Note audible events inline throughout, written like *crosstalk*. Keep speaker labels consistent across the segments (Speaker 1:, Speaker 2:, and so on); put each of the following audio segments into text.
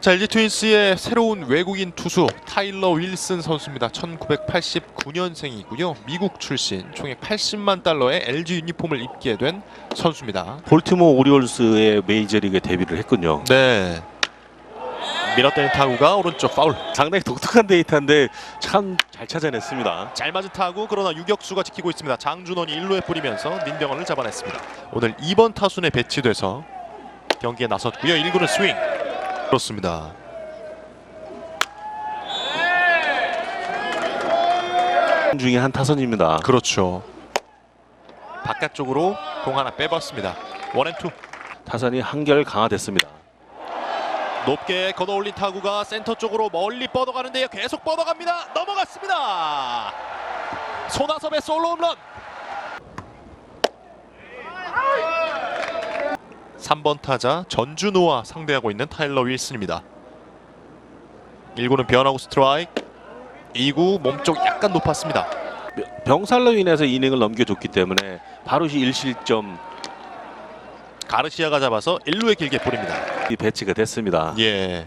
Speaker 1: 자 LG 트윈스의 새로운 외국인 투수 타일러 윌슨 선수입니다. 1989년생이고요. 미국 출신 총액 80만 달러의 LG 유니폼을 입게 된 선수입니다.
Speaker 2: 볼티모 오리올스의 메이저리그에 데뷔를 했군요.
Speaker 1: 네. 밀어때린 타구가 오른쪽 파울.
Speaker 2: 상당히 독특한 데이터인데 참 잘 찾아냈습니다.
Speaker 1: 잘 맞은 타구 그러나 유격수가 지키고 있습니다. 장준원이 1루에 뿌리면서 민병헌을 잡아냈습니다. 오늘 2번 타순에 배치돼서 경기에 나섰고요. 1구는 스윙. 그렇습니다.
Speaker 2: 중에 한 타선입니다.
Speaker 1: 그렇죠. 바깥쪽으로 공 하나 빼봤습니다. 원앤투.
Speaker 2: 타선이 한결 강화됐습니다.
Speaker 1: 높게 걷어올린 타구가 센터 쪽으로 멀리 뻗어가는데요. 계속 뻗어갑니다. 넘어갔습니다. 손아섭의 솔로 홈런. 3번 타자 전준호와 상대하고 있는 타일러 윌슨입니다. 1구는 변하고 스트라이크. 2구 몸쪽 약간 높았습니다.
Speaker 2: 병살로 인해서 이닝을 넘겨줬기 때문에 바로 1실점
Speaker 1: 가르시아가 잡아서 1루에 길게 뿌립니다.
Speaker 2: 이 배치가 됐습니다.
Speaker 1: 예.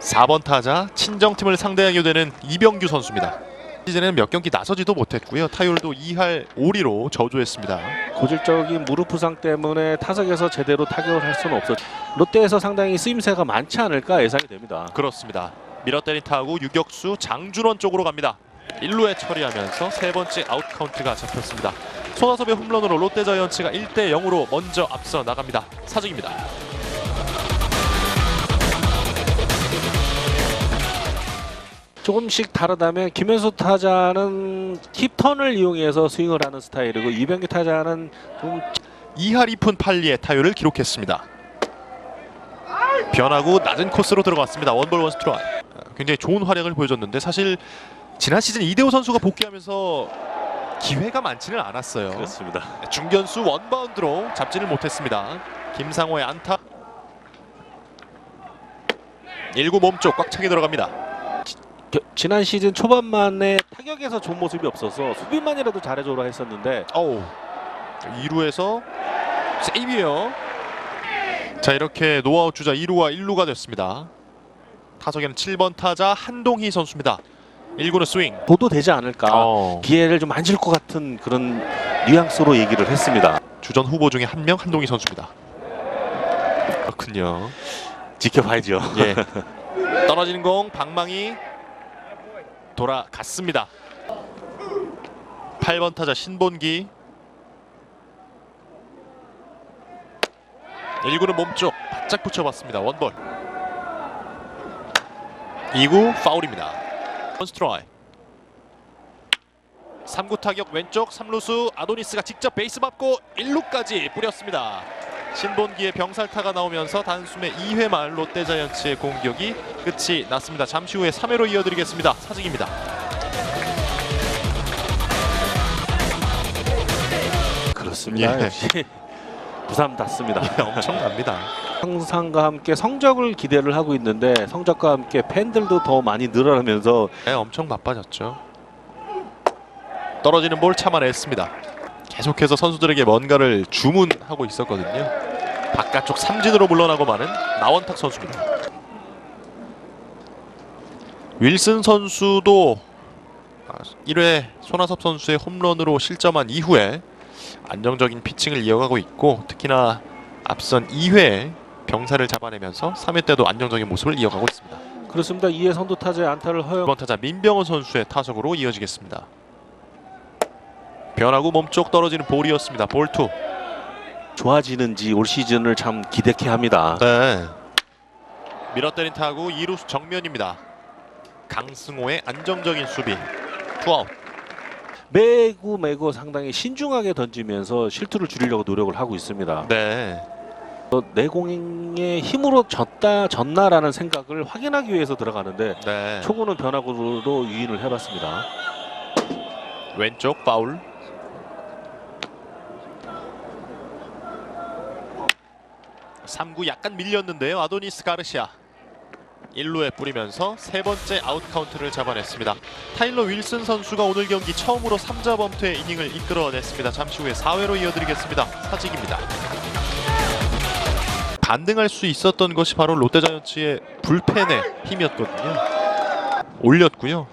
Speaker 1: 4번 타자 친정팀을 상대하게 되는 이병규 선수입니다. 시즌에는 몇 경기 나서지도 못했고요. 타율도 2할 5리로 저조했습니다.
Speaker 2: 고질적인 무릎 부상 때문에 타석에서 제대로 타격을 할 수는 없었. 롯데에서 상당히 쓰임새가 많지 않을까 예상이 됩니다.
Speaker 1: 그렇습니다. 밀어때린 타구 유격수 장준원 쪽으로 갑니다. 1루에 처리하면서 세 번째 아웃 카운트가 잡혔습니다. 손아섭의 홈런으로 롯데자이언츠가 1대 0으로 먼저 앞서 나갑니다. 사직입니다.
Speaker 2: 조금씩 다르다면 김현수 타자는 힙턴을 이용해서 스윙을 하는 스타일이고 이병규 타자는 좀
Speaker 1: 2할 2푼 8리의 타율을 기록했습니다. 변하고 낮은 코스로 들어갔습니다. 원볼 원 스트라이크. 굉장히 좋은 활약을 보여줬는데 사실 지난 시즌 이대호 선수가 복귀하면서 기회가 많지는 않았어요.
Speaker 2: 그렇습니다.
Speaker 1: 중견수 원바운드로 잡지를 못했습니다. 김상호의 안타. 1구 몸쪽 꽉 차게 들어갑니다.
Speaker 2: 겨- 지난 시즌 초반만에 타격에서 좋은 모습이 없어서 수비만이라도 잘해줘라 했었는데
Speaker 1: 어우 2루에서 세이비요. 자 이렇게 노아웃 주자 2루와 1루가 됐습니다. 타석에는 7번 타자 한동희 선수입니다. 1구는 스윙.
Speaker 2: 보도 되지 않을까
Speaker 1: 어,
Speaker 2: 기회를 좀 안 줄 것 같은 그런 뉘앙스로 얘기를 했습니다.
Speaker 1: 주전 후보 중에 한 명 한동희 선수입니다. 그렇군요.
Speaker 2: 지켜봐야죠.
Speaker 1: 예. *laughs* 떨어지는 공 방망이 돌아갔습니다. 8번 타자 신본기 1구는 몸쪽 바짝 붙여봤습니다. 원볼 2구 파울입니다. 원스트라이 3구 타격 왼쪽 3루수 아도니스가 직접 베이스 밟고 1루까지 뿌렸습니다. 신본기의 병살타가 나오면서 단숨에 2회 말 롯데자이언츠의 공격이 끝이 났습니다. 잠시 후에 3회로 이어드리겠습니다. 사직입니다.
Speaker 2: 그렇습니다.
Speaker 1: 예.
Speaker 2: 역시 부담답습니다.
Speaker 1: 엄청납니다.
Speaker 2: 항상과 함께 성적을 기대를 하고 있는데 성적과 함께 팬들도 더 많이 늘어나면서
Speaker 1: 네, 엄청 바빠졌죠. 떨어지는 볼 참아냈습니다. 계속해서 선수들에게 뭔가를 주문하고 있었거든요. 바깥쪽 삼진으로 물러나고 마는 나원탁 선수입니다. 윌슨 선수도 1회 손아섭 선수의 홈런으로 실점한 이후에 안정적인 피칭을 이어가고 있고 특히나 앞선 2회에 병사를 잡아내면서 3회 때도 안정적인 모습을 이어가고 있습니다.
Speaker 2: 그렇습니다. 이해 선두 타자의 안타를 허용.
Speaker 1: 2번 타자 민병헌 선수의 타석으로 이어지겠습니다. 변하고 몸쪽 떨어지는 볼이었습니다. 볼투.
Speaker 2: 좋아지는지 올 시즌을 참 기대케 합니다.
Speaker 1: 네. 밀어때린 타구 2루수 정면입니다. 강승호의 안정적인 수비. 투아웃.
Speaker 2: 매구 매구 상당히 신중하게 던지면서 실투를 줄이려고 노력을 하고 있습니다.
Speaker 1: 네.
Speaker 2: 어, 내공의 힘으로 졌다 졌나라는 생각을 확인하기 위해서 들어가는데
Speaker 1: 네.
Speaker 2: 초구는 변화구로 유인을 해봤습니다.
Speaker 1: 왼쪽 파울. 삼구 약간 밀렸는데요. 아도니스 가르시아. 1루에 뿌리면서 세 번째 아웃 카운트를 잡아냈습니다. 타일러 윌슨 선수가 오늘 경기 처음으로 3자 범퇴 이닝을 이끌어냈습니다. 잠시 후에 4회로 이어드리겠습니다. 사직입니다. 반등할 수 있었던 것이 바로 롯데자이언츠의 불펜의 힘이었거든요. 올렸고요.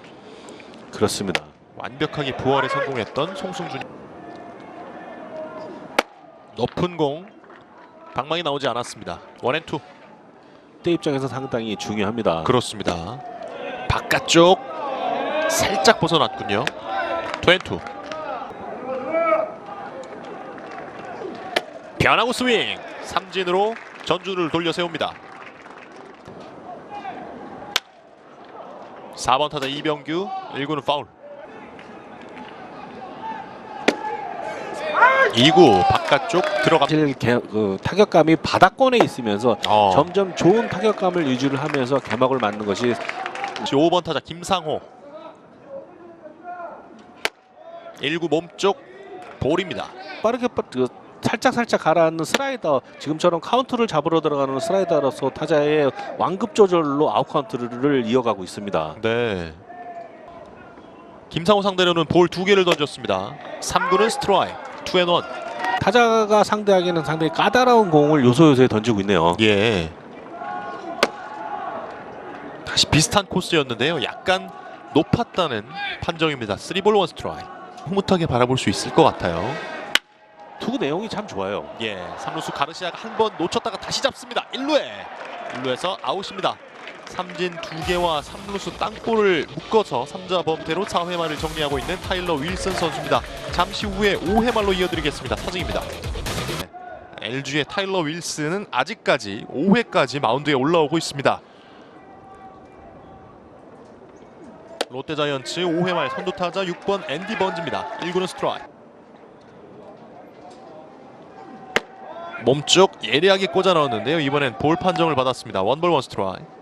Speaker 2: 그렇습니다.
Speaker 1: 완벽하게 부활에 성공했던 송승준. 높은 공 방망이 나오지 않았습니다. 원앤투
Speaker 2: 때 입장에서 상당히 중요합니다.
Speaker 1: 그렇습니다. 바깥쪽 살짝 벗어났군요. 투앤투 변화구 스윙 삼진으로 전주를 돌려 세웁니다. 4번 타자 이병규 1구는 파울 2구 바깥쪽 들어갑니다.
Speaker 2: 사실 개- 그 타격감이 바닥권에 있으면서
Speaker 1: 어.
Speaker 2: 점점 좋은 타격감을 유지를 하면서 개막을 맞는 것이
Speaker 1: 5번 타자 김상호 1구 몸쪽 볼입니다.
Speaker 2: 빠르게 빠- 그 살짝 살짝 가라앉는 슬라이더 지금처럼 카운트를 잡으러 들어가는 슬라이더로서 타자의 완급 조절로 아웃 카운트를 이어가고 있습니다.
Speaker 1: 네. 김상호 상대로는 볼 두 개를 던졌습니다. 3구는 스트라이, 투앤원.
Speaker 2: 타자가 상대하기에는 상당히 까다로운 공을 요소요소에 던지고 있네요.
Speaker 1: 예. 다시 비슷한 코스였는데요. 약간 높았다는 판정입니다. 3볼 1 스트라이. 흐뭇하게 바라볼 수 있을 것 같아요.
Speaker 2: 투구 내용이 참 좋아요.
Speaker 1: 예, 3루수 가르시아가 한 번 놓쳤다가 다시 잡습니다. 1루에 1루에서 아웃입니다. 삼진 두 개와 3루수 땅볼을 묶어서 3자 범퇴로 4회 말을 정리하고 있는 타일러 윌슨 선수입니다. 잠시 후에 5회 말로 이어드리겠습니다. 사직입니다. LG의 타일러 윌슨은 아직까지 5회까지 마운드에 올라오고 있습니다. 롯데자이언츠 5회 말 선두타자 6번 앤디 번즈입니다. 1구는 스트라이크. 몸쪽 예리하게 꽂아 넣었는데요. 이번엔 볼 판정을 받았습니다. 원볼 원 스트라이.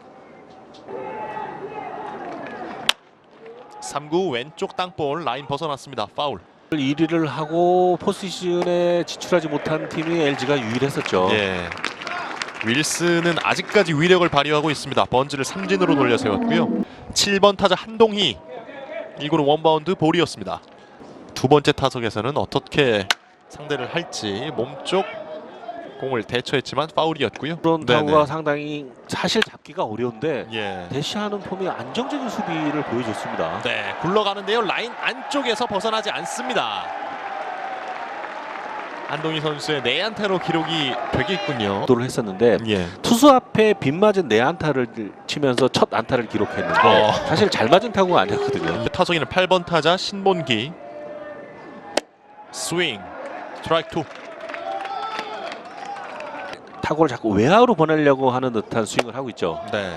Speaker 1: 3구 왼쪽 땅볼 라인 벗어났습니다. 파울.
Speaker 2: 1위를 하고 포스시즌에 진출하지 못한 팀이 LG가 유일했었죠.
Speaker 1: 예. 윌슨은 아직까지 위력을 발휘하고 있습니다. 번즈를 삼진으로 돌려 세웠고요. 7번 타자 한동희 1구는 원바운드 볼이었습니다. 두 번째 타석에서는 어떻게 상대를 할지 몸쪽 공을 대처했지만 파울이었고요.
Speaker 2: 그런
Speaker 1: 네네.
Speaker 2: 타구가 상당히 사실 잡기가 어려운데
Speaker 1: 예.
Speaker 2: 대시하는 폼이 안정적인 수비를 보여줬습니다.
Speaker 1: 네, 굴러가는데요. 라인 안쪽에서 벗어나지 않습니다. 안동희 선수의 내안타로 기록이 되겠군요.
Speaker 2: 도를 했었는데
Speaker 1: 예.
Speaker 2: 투수 앞에 빗맞은 내 안타를 치면서 첫 안타를 기록했는데
Speaker 1: 어.
Speaker 2: 사실 잘 맞은 타구가 아니었거든요.
Speaker 1: 타석에는 8번 타자 신본기. 스윙. 스트라이크 2.
Speaker 2: 타구를 자꾸 외야로 보내려고 하는 듯한 스윙을 하고 있죠.
Speaker 1: 네.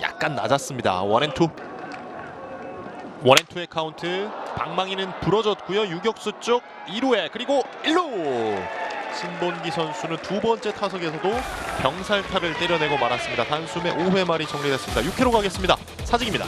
Speaker 1: 약간 낮았습니다. 원앤투. 원앤투의 카운트. 방망이는 부러졌고요. 유격수 쪽 2루에 그리고 1루. 신본기 선수는 두 번째 타석에서도 병살타를 때려내고 말았습니다. 단숨에 5회 말이 정리됐습니다. 6회로 가겠습니다. 사직입니다.